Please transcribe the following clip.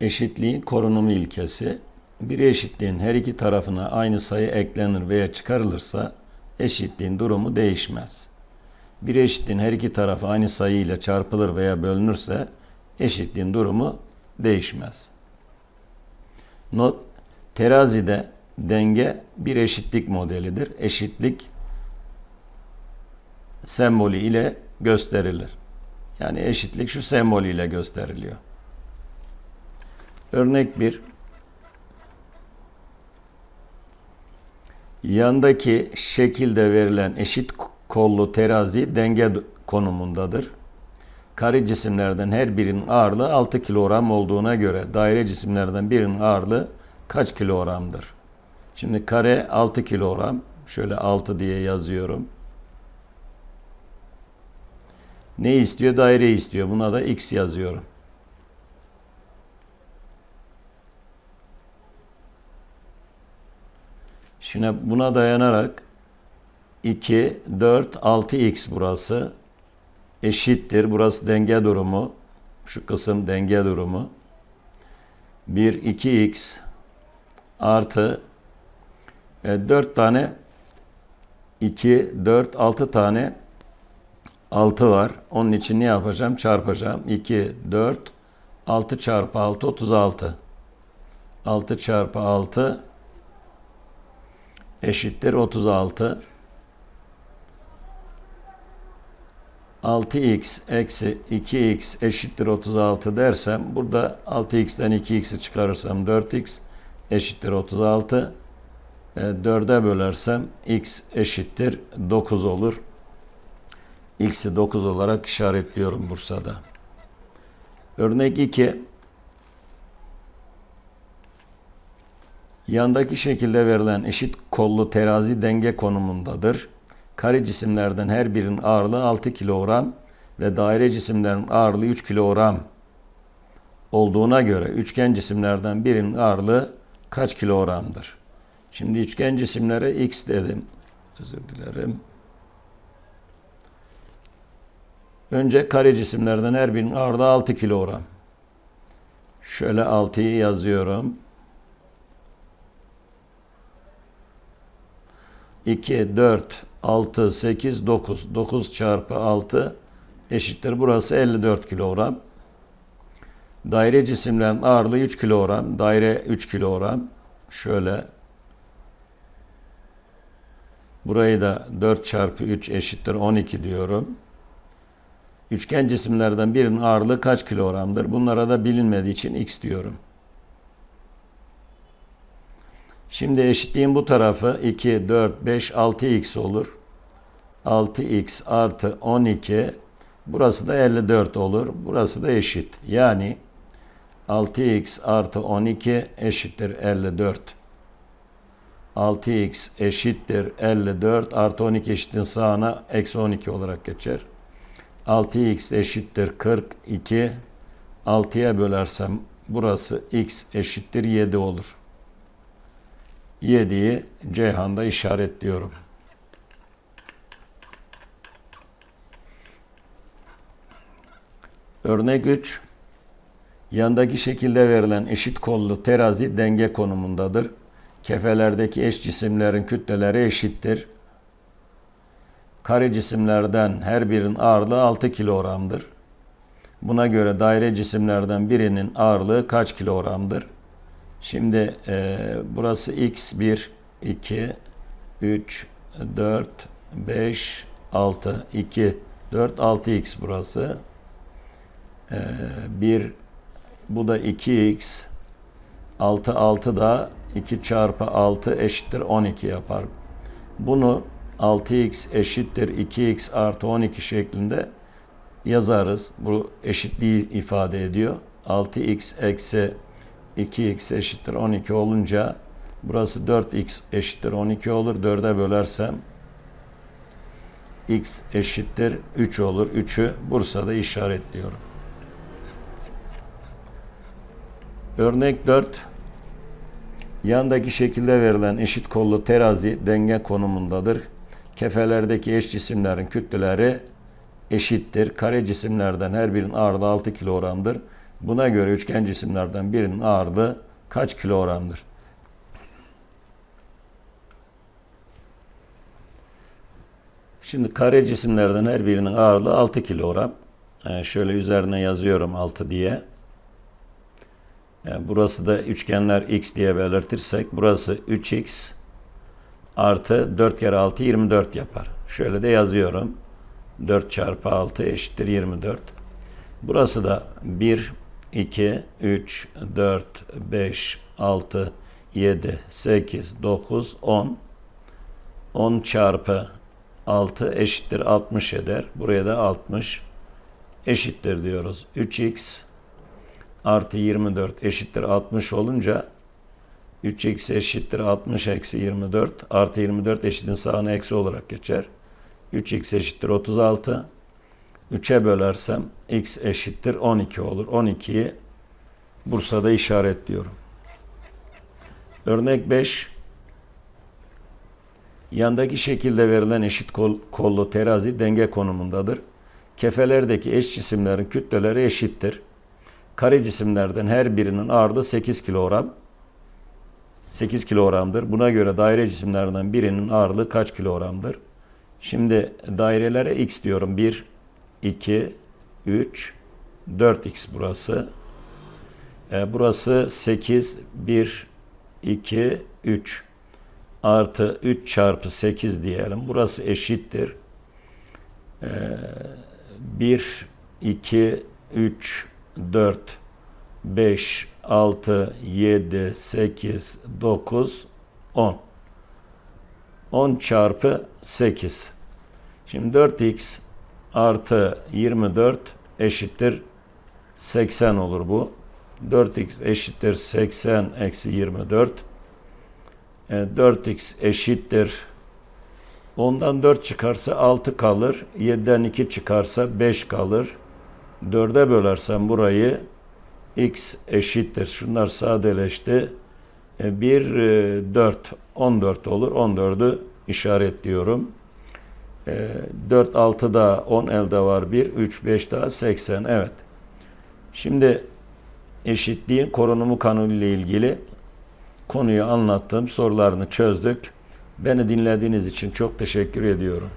Eşitliğin korunumu ilkesi. Bir eşitliğin her iki tarafına aynı sayı eklenir veya çıkarılırsa eşitliğin durumu değişmez. Bir eşitliğin her iki tarafı aynı sayı ile çarpılır veya bölünürse eşitliğin durumu değişmez. Not Terazide denge bir eşitlik modelidir. Eşitlik sembolü ile gösterilir. Yani eşitlik şu sembolü ile gösteriliyor. Örnek 1. Yandaki şekilde verilen eşit kollu terazi denge konumundadır. Kare cisimlerden her birinin ağırlığı 6 kilogram olduğuna göre daire cisimlerden birinin ağırlığı kaç kilogramdır? Şimdi kare 6 kilogram. Şöyle 6 diye yazıyorum. Ne istiyor? Daire istiyor. Buna da x yazıyorum. Şimdi buna dayanarak 2, 4, 6x burası eşittir. Burası denge durumu. Şu kısım denge durumu. 1, 2x artı e, 4 tane 2, 4, 6 tane 6 var. Onun için ne yapacağım? Çarpacağım. 2, 4, 6 çarpı 6, 36. 6 çarpı 6 eşittir 36. 6x eksi 2x eşittir 36 dersem burada 6x'ten 2x'i çıkarırsam 4x eşittir 36. E, 4'e bölersem x eşittir 9 olur. X'i 9 olarak işaretliyorum Bursa'da. Örnek 2. Yandaki şekilde verilen eşit kollu terazi denge konumundadır. Kare cisimlerden her birinin ağırlığı 6 kilogram ve daire cisimlerin ağırlığı 3 kilogram olduğuna göre üçgen cisimlerden birinin ağırlığı kaç kilogramdır? Şimdi üçgen cisimlere x dedim. Özür dilerim. Önce kare cisimlerden her birinin ağırlığı 6 kilogram. Şöyle 6'yı yazıyorum. 2, 4, 6, 8, 9. 9 çarpı 6 eşittir. Burası 54 kilogram. Daire cisimlerin ağırlığı 3 kilogram. Daire 3 kilogram. Şöyle. Burayı da 4 çarpı 3 eşittir 12 diyorum. Üçgen cisimlerden birinin ağırlığı kaç kilogramdır? Bunlara da bilinmediği için x diyorum. Şimdi eşitliğin bu tarafı 2, 4, 5, 6x olur. 6x artı 12 burası da 54 olur. Burası da eşit. Yani 6x artı 12 eşittir 54. 6x eşittir 54 artı 12 eşittir sağına eksi 12 olarak geçer. 6x eşittir 42. 6'ya bölersem burası x eşittir 7 olur. 7'yi Ceyhan'da işaretliyorum. Örnek 3. Yandaki şekilde verilen eşit kollu terazi denge konumundadır. Kefelerdeki eş cisimlerin kütleleri eşittir. Kare cisimlerden her birinin ağırlığı 6 kilogramdır. Buna göre daire cisimlerden birinin ağırlığı kaç kilogramdır? Şimdi e, burası x 1, 2, 3, 4, 5, 6, 2, 4, 6x burası. E, 1, bu da 2x. 6, 6 da 2 çarpı 6 eşittir 12 yapar. Bunu 6x eşittir 2x artı 12 şeklinde yazarız. Bu eşitliği ifade ediyor. 6x eksi 2x eşittir 12 olunca burası 4x eşittir 12 olur. 4'e bölersem x eşittir 3 olur. 3'ü Bursa'da işaretliyorum. Örnek 4. Yandaki şekilde verilen eşit kollu terazi denge konumundadır. Kefelerdeki eş cisimlerin kütleleri eşittir. Kare cisimlerden her birinin ağırlığı 6 kilogramdır. Buna göre üçgen cisimlerden birinin ağırlığı kaç kilogramdır? Şimdi kare cisimlerden her birinin ağırlığı 6 kilogram. Ee, şöyle üzerine yazıyorum 6 diye. Yani burası da üçgenler x diye belirtirsek burası 3x artı 4 kere 6 24 yapar. Şöyle de yazıyorum. 4 çarpı 6 eşittir 24. Burası da 1, 2, 3, 4, 5, 6, 7, 8, 9, 10. 10 çarpı 6 eşittir 60 eder. Buraya da 60 eşittir diyoruz. 3x artı 24 eşittir 60 olunca 3x eşittir 60 eksi 24 artı 24 eşittir sağına eksi olarak geçer. 3x eşittir 36. 3'e bölersem x eşittir 12 olur. 12'yi Bursa'da işaretliyorum. Örnek 5. Yandaki şekilde verilen eşit kol, kollu terazi denge konumundadır. Kefelerdeki eş cisimlerin kütleleri eşittir. Kare cisimlerden her birinin ağırlığı 8 kilogram. 8 kilogramdır. Buna göre daire cisimlerden birinin ağırlığı kaç kilogramdır? Şimdi dairelere x diyorum. 1, 2, 3, 4x burası. E, burası 8, 1, 2, 3 artı 3 çarpı 8 diyelim. Burası eşittir. E, 1, 2, 3, 4, 5, 6, 7, 8, 9, 10. 10 çarpı 8. Şimdi 4x artı 24 eşittir 80 olur bu. 4x eşittir 80 eksi 24. E, 4x eşittir. Ondan 4 çıkarsa 6 kalır. 7'den 2 çıkarsa 5 kalır. 4'e bölersem burayı x eşittir. Şunlar sadeleşti. 1, 4, 14 olur. 14'ü işaretliyorum. 4, 6 da 10 elde var 1, 3, 5 daha 80. Evet. Şimdi eşitliğin korunumu kanunu ile ilgili konuyu anlattım. Sorularını çözdük. Beni dinlediğiniz için çok teşekkür ediyorum.